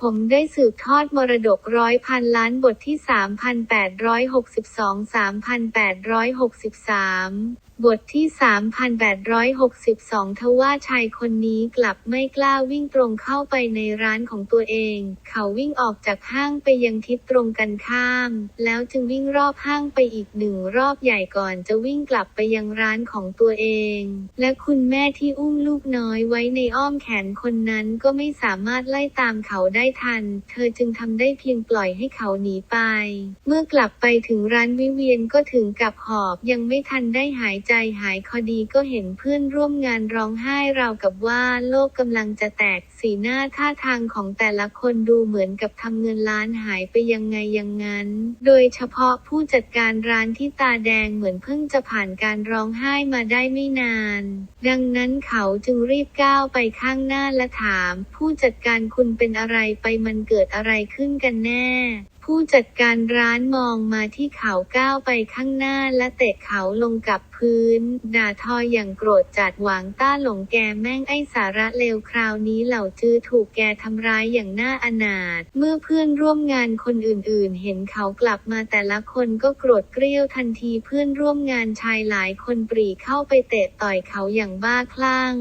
ผมได้สืบทอดมรดกร้อยพันล้านบทที่ 3,862-3,863 บทที่ 3,862 ทว่าชายคนนี้กลับไม่กล้าวิ่งตรงเข้าไปในร้านของตัวเอง เขาวิ่งออกจากห้างไปยังทิศตรงกันข้าม แล้วจึงวิ่งรอบห้างไปอีกหนึ่งรอบใหญ่ก่อนจะวิ่งกลับไปยังร้านของตัวเอง และคุณแม่ที่อุ้มลูกน้อยไว้ในอ้อมแขนคนนั้นก็ไม่สามารถไล่ตามเขาได้ทัน เธอจึงทำได้เพียงปล่อยให้เขาหนีไป เมื่อกลับไปถึงร้านวิเวียนก็ถึงกับหอบยังไม่ทันได้หายใจหายคอดีก็เห็นเพื่อนร่วมงานร้องไห้ราวกับว่าโลกกำลังจะแตกสีหน้าท่าทางของแต่ละคนดูเหมือนกับทำเงินล้านหายไปยังไงยังงั้น โดยเฉพาะผู้จัดการร้านที่ตาแดงเหมือนเพิ่งจะผ่านการร้องไห้มาได้ไม่นาน ดังนั้นเขาจึงรีบก้าวไปข้างหน้าและถาม ผู้จัดการคุณเป็นอะไรไปมันเกิดอะไรขึ้นกันแน่ ผู้จัดการร้านมองมาที่เขาก้าวไปข้างหน้าและเตะเขาลงกับพื้น ด่าทออย่างโกรธจัดหวังต้าหลงแกแม่งไอสาระเลวคราวนี้เหล่าจื้อถูกแกทำร้ายอย่างน่าอนาถ เมื่อเพื่อนร่วมงานคนอื่นๆ เห็นเขากลับมาแต่ละคนก็โกรธเกรี้ยวทันทีเพื่อนร่วมงานชายหลายคนปรีเข้าไปเตะต่อยเขาอย่างบ้าคลั่ง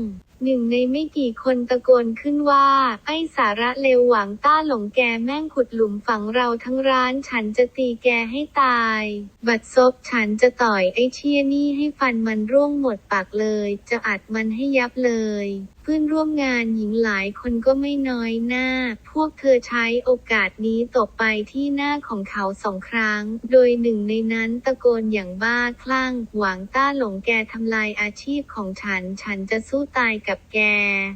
หนึ่งในไม่กี่คนตะโกนขึ้นว่า ไอ้สาระเลวหวังต้าหลงแกแม่งขุดหลุมฝังเราทั้งร้าน ฉันจะตีแกให้ตาย บัดซบฉันจะต่อยไอ้เชี่ยนี่ให้ฟันมันร่วงหมดปากเลย จะอัดมันให้ยับเลย พื่อนร่วมงานหญิงหลายคนก็ไม่น้อยหน้า พวกเธอใช้โอกาสนี้ตบไปที่หน้าของเขาสองครั้ง โดยหนึ่งในนั้นตะโกนอย่างบ้าคลั่ง หวังต้าหลงแกทำลายอาชีพของฉัน ฉันจะสู้ตายกับแก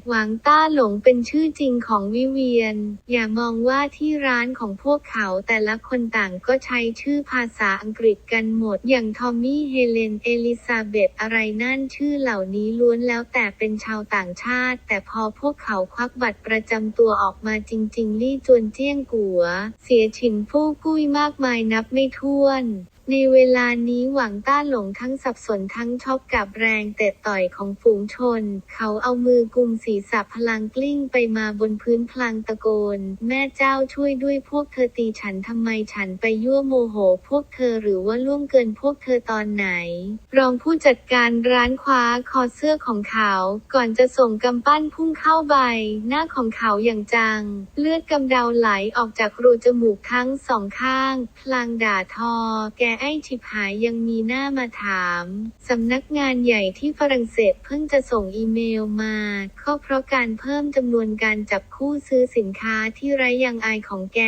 หวังต้าหลงเป็นชื่อจริงของวิเวียน อย่ามองว่าที่ร้านของพวกเขาแต่ละคนต่างก็ใช้ชื่อภาษาอังกฤษกันหมด อย่างทอมมี่ เฮเลน เอลิซาเบธอะไรนั่นชื่อเหล่านี้ล้วนแล้วแต่เป็นชาวต่างชาติแต่พอพวกเขาควักบัตรประจำตัวออกมาจริง ๆ ลี่จวนเจี้ยงกัว เสียฉินฟู่กุ้ยมากมายนับไม่ถ้วน ในเวลานี้หวังต้าหลงทั้งสับสนทั้งช็อกกับแรงเตะต่อยของฝูงชน เขาเอามือกุมศีรษะพลังกลิ้งไปมาบนพื้นพลางตะโกน แม่เจ้าช่วยด้วยพวกเธอตีฉันทำไมฉันไปยั่วโมโหพวกเธอหรือว่าล่วงเกินพวกเธอตอนไหน รองผู้จัดการร้านคว้าคอเสื้อของเขา ก่อนจะส่งกำปั้นพุ่งเข้าใบ หน้าของเขาอย่างจัง เลือดกำเดาไหลออกจากรูจมูกทั้งสองข้าง พลางด่าทอ แกไอ้ฉิบหายยังมีหน้ามาถาม สำนักงานใหญ่ที่ฝรั่งเศสเพิ่งจะส่งอีเมลมาก็เพราะการเพิ่มจำนวนการจับคู่ซื้อสินค้าที่ไร้ยังอายของแก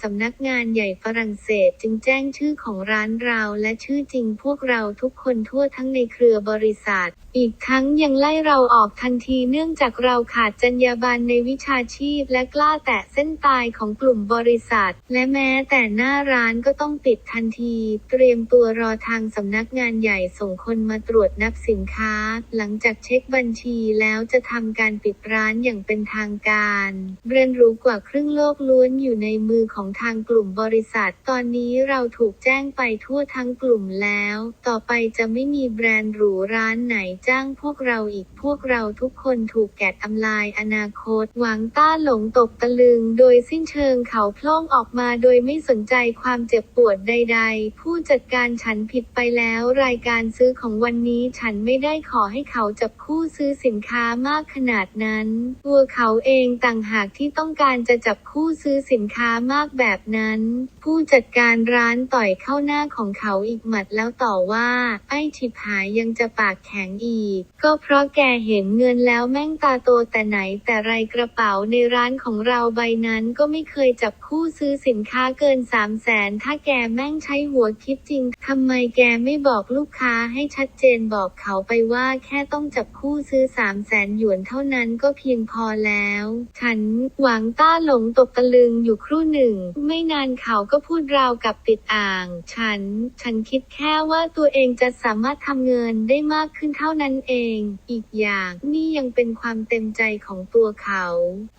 สำนักงานใหญ่ฝรั่งเศสจึงแจ้งชื่อของร้านเราและชื่อจริงพวกเราทุกคนทั่วทั้งในเครือบริษัท อีกทั้งยังไล่เราออกทันทีเนื่องจากเราขาดจรรยาบรรณในวิชาชีพและกล้าแตะเส้นตายของกลุ่มบริษัท และแม้แต่หน้าร้านก็ต้องปิดทันทีเตรียมตัวรอทางสำนักงานใหญ่ส่งคนมาตรวจนับสินค้า หลังจากเช็คบัญชีแล้วจะทำการปิดร้านอย่างเป็นทางการเรียนรู้กว่าครึ่งโลกล้วนอยู่ในมือของทางกลุ่มบริษัท ตอนนี้เราถูกแจ้งไปทั่วทั้งกลุ่มแล้ว ต่อไปจะไม่มีแบรนด์หรูร้านไหนจ้างพวกเราอีกพวกเราทุกคนถูกแกะทำลายอนาคต หวังต้าหลงตกตะลึง โดยสิ้นเชิงเขาพล่งออกมาโดยไม่สนใจความเจ็บปวดใด ๆผู้จัดการฉันผิดไปแล้ว รายการซื้อของวันนี้ฉันไม่ได้ขอให้เขาจับคู่ซื้อสินค้ามากขนาดนั้น ตัวเขาเองต่างหากที่ต้องการจะจับคู่ซื้อสินค้ามากแบบนั้นผู้จัดการร้านต่อยเข้าหน้าของเขาอีกหมัดแล้วต่อว่า ไอ้ฉิบหายยังจะปากแข็งอีก ก็เพราะแกเห็นเงินแล้วแม่งตาโตแต่ไหนแต่ไรกระเป๋าในร้านของเราใบนั้นก็ไม่เคยจับคู่ซื้อสินค้าเกินสามแสนถ้าแกแม่งใช้หัวคิดจริงทำไมแกไม่บอกลูกค้าให้ชัดเจนบอกเขาไปว่าแค่ต้องจับคู่ซื้อสามแสนหยวนเท่านั้นก็เพียงพอแล้ว ฉันหวังต้าหลงตกตะลึงอยู่ครู่หนึ่ง ไม่นานเขาก็พูดราวกับติดอ่าง ฉัน ฉันคิดแค่ว่าตัวเองจะสามารถทำเงินได้มากขึ้นเท่านั้นเอง อีกอย่างนี่ยังเป็นความเต็มใจของตัวเขา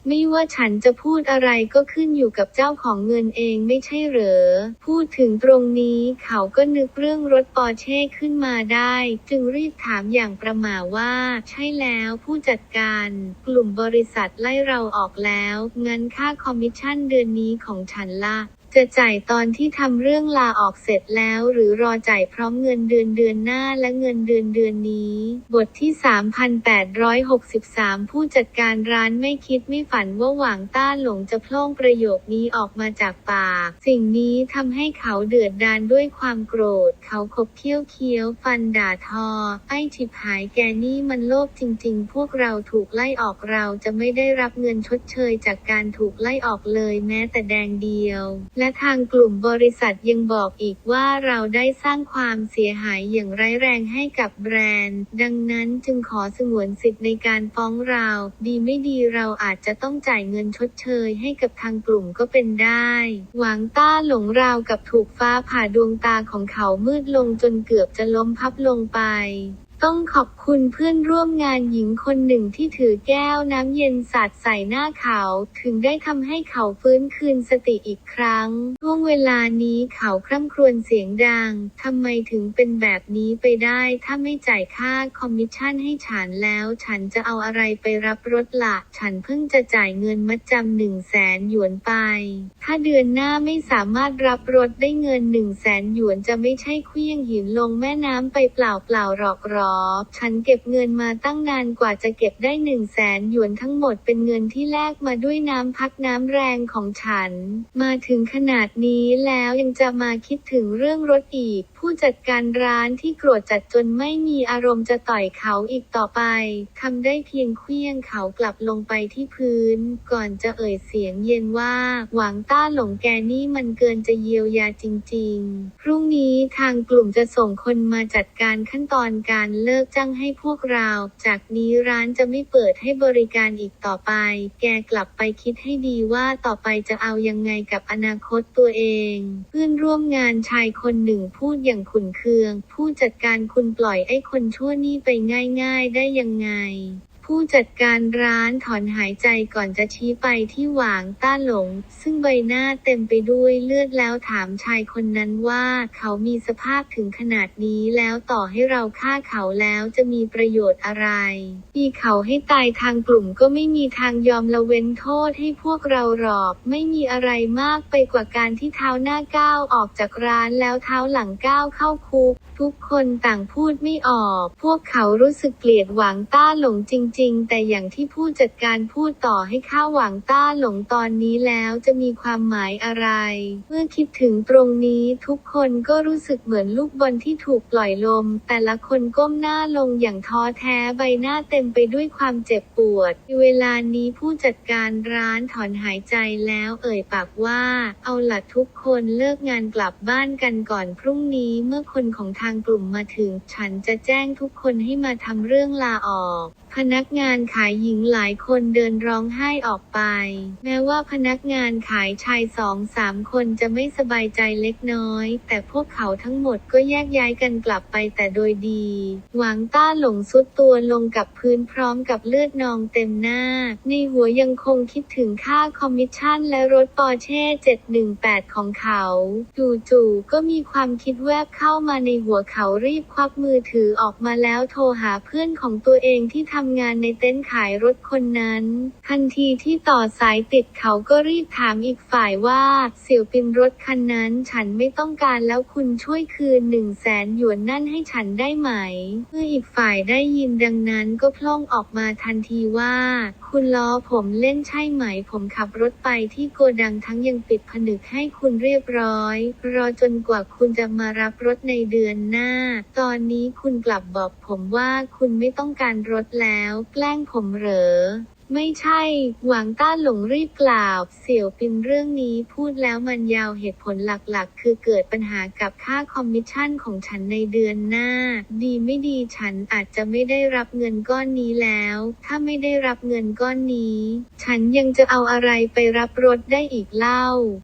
ไม่ว่าฉันจะพูดอะไรก็ขึ้นอยู่กับเจ้าของเงินเองไม่ใช่เหรอ พูดถึงตรงนี้เขาก็นึกเรื่องรถปอร์เช่ขึ้นมาได้ จึงรีบถามอย่างประหม่าว่า ใช่แล้วผู้จัดการ กลุ่มบริษัทไล่เราออกแล้ว งั้นค่าคอมมิชชั่นเดือนนี้ของฉันละ จะจ่ายตอนที่ทำเรื่องลาออกเสร็จแล้ว หรือรอจ่ายพร้อมเงินเดือนเดือนหน้าและเงินเดือนเดือนนี้ บทที่ 3863 ผู้จัดการร้านไม่คิดไม่ฝันว่าหวางต้าหลงจะพล่งประโยคนี้ออกมาจากปาก สิ่งนี้ทำให้เขาเดือดดานด้วยความโกรธ เขาขบเคี้ยวเคี้ยวฟันด่าทอ ไอ้ฉิบหายแกนี่มันโลภจริง ๆ พวกเราถูกไล่ออกเราจะไม่ได้รับเงินชดเชยจากการถูกไล่ออกเลยแม้แต่แดงเดียวและทางกลุ่มบริษัทยังบอกอีกว่าเราได้สร้างความเสียหายอย่างร้ายแรงให้กับแบรนด์ ดังนั้นจึงขอสงวนสิทธิ์ในการฟ้องเรา ดีไม่ดีเราอาจจะต้องจ่ายเงินชดเชยให้กับทางกลุ่มก็เป็นได้ หวังต้าหลงราวกับถูกฟ้าผ่าดวงตาของเขามืดลงจนเกือบจะล้มพับลงไป ต้องขอบคุณเพื่อนร่วมงานหญิงคนหนึ่งที่ถือแก้วน้ำเย็นสาดใส่หน้าเขา ถึงได้ทำให้เขาฟื้นคืนสติอีกครั้ง ช่วงเวลานี้เขาคร่ำครวญเสียงดัง ทำไมถึงเป็นแบบนี้ไปได้ ถ้าไม่จ่ายค่าคอมมิชชั่นให้ฉันแล้ว ฉันจะเอาอะไรไปรับรถละฉันเพิ่งจะจ่ายเงินมัดจำหนึ่งแสนหยวนไป ถ้าเดือนหน้าไม่สามารถรับรถได้เงินหนึ่งแสนหยวนจะไม่ใช่เคลี้ยงหินลงแม่น้ำไปเปล่าเปล่าๆหรอกหรอฉันเก็บเงินมาตั้งนานกว่าจะเก็บได้หนึ่งแสนหยวนทั้งหมดเป็นเงินที่แลกมาด้วยน้ำพักน้ำแรงของฉัน มาถึงขนาดนี้แล้วยังจะมาคิดถึงเรื่องรถอีก ผู้จัดการร้านที่โกรธจัดจนไม่มีอารมณ์จะต่อยเขาอีกต่อไปทำได้เพียงเคลี้ยงเขากลับลงไปที่พื้น ก่อนจะเอ่ยเสียงเย็นว่า หวังต้าหลงแกนี่มันเกินจะเยียวยาจริง ๆ พรุ่งนี้ทางกลุ่มจะส่งคนมาจัดการขั้นตอนการเลิกจ้างให้พวกเรา จากนี้ร้านจะไม่เปิดให้บริการอีกต่อไป แกกลับไปคิดให้ดีว่าต่อไปจะเอายังไงกับอนาคตตัวเอง เพื่อนร่วมงานชายคนหนึ่งพูดอย่างขุนเคือง ผู้จัดการคุณปล่อยไอ้คนชั่วนี่ไปง่าย ๆ ได้ยังไง ผู้จัดการร้านถอนหายใจก่อนจะชี้ไปที่หวางต้าหลง ซึ่งใบหน้าเต็มไปด้วยเลือดแล้วถามชายคนนั้นว่าเขามีสภาพถึงขนาดนี้แล้วต่อให้เราฆ่าเขาแล้วจะมีประโยชน์อะไรมีเขาให้ตายทางกลุ่มก็ไม่มีทางยอมละเว้นโทษให้พวกเราหรอก ไม่มีอะไรมากไปกว่าการที่เท้าหน้าก้าวออกจากร้านแล้วเท้าหลังก้าวเข้าคุก ทุกคนต่างพูดไม่ออก พวกเขารู้สึกเกลียดหวังต้าหลงจริงๆแต่อย่างที่ผู้จัดการพูดต่อให้ข้าหวังต้าหลงตอนนี้แล้วจะมีความหมายอะไร เมื่อคิดถึงตรงนี้ทุกคนก็รู้สึกเหมือนลูกบอลที่ถูกปล่อยลม แต่ละคนก้มหน้าลงอย่างท้อแท้ใบหน้าเต็มไปด้วยความเจ็บปวด เวลานี้ผู้จัดการร้านถอนหายใจแล้วเอ่ยปากว่า เอาละทุกคนเลิกงานกลับบ้านกันก่อนพรุ่งนี้เมื่อคนของทางกลุ่มมาถึง ฉันจะแจ้งทุกคนให้มาทำเรื่องลาออก พนักงานขายหญิงหลายคนเดินร้องไห้ออกไป แม้ว่าพนักงานขายชายสองสามคนจะไม่สบายใจเล็กน้อย แต่พวกเขาทั้งหมดก็แยกย้ายกันกลับไปแต่โดยดี หวังต้าหลงสุดตัวลงกับพื้นพร้อมกับเลือดนองเต็มหน้า ในหัวยังคงคิดถึงค่าคอมมิชชั่นและรถปอร์เช่ 718 ของเขาจู่ๆก็มีความคิดแวบเข้ามาในหัวเขารีบควักมือถือออกมาแล้วโทรหาเพื่อนของตัวเองที่ทำงานานในเต็นท์ขายรถคนนั้น ทันทีที่ต่อสายติดเขาก็รีบถามอีกฝ่ายว่า เสี่ยวปินรถคันนั้นฉันไม่ต้องการแล้วคุณช่วยคืนหนึ่งแสนหยวนนั่นให้ฉันได้ไหม เมื่ออีกฝ่ายได้ยินดังนั้นก็พล่องออกมาทันทีว่า คุณล้อผมเล่นใช่ไหม ผมขับรถไปที่โกดังทั้งยังปิดผนึกให้คุณเรียบร้อย รอจนกว่าคุณจะมารับรถในเดือนหน้า ตอนนี้คุณกลับบอกผมว่าคุณไม่ต้องการรถแล้วแกล้งผมเหรอ ไม่ใช่ หวังต้าหลงรีบกล่าว เสี่ยวปินเรื่องนี้พูดแล้วมันยาวเหตุผลหลักๆ คือเกิดปัญหากับค่าคอมมิชชั่นของฉันในเดือนหน้า ดีไม่ดีฉันอาจจะไม่ได้รับเงินก้อนนี้แล้ว ถ้าไม่ได้รับเงินก้อนนี้ ฉันยังจะเอาอะไรไปรับรถได้อีกเล่า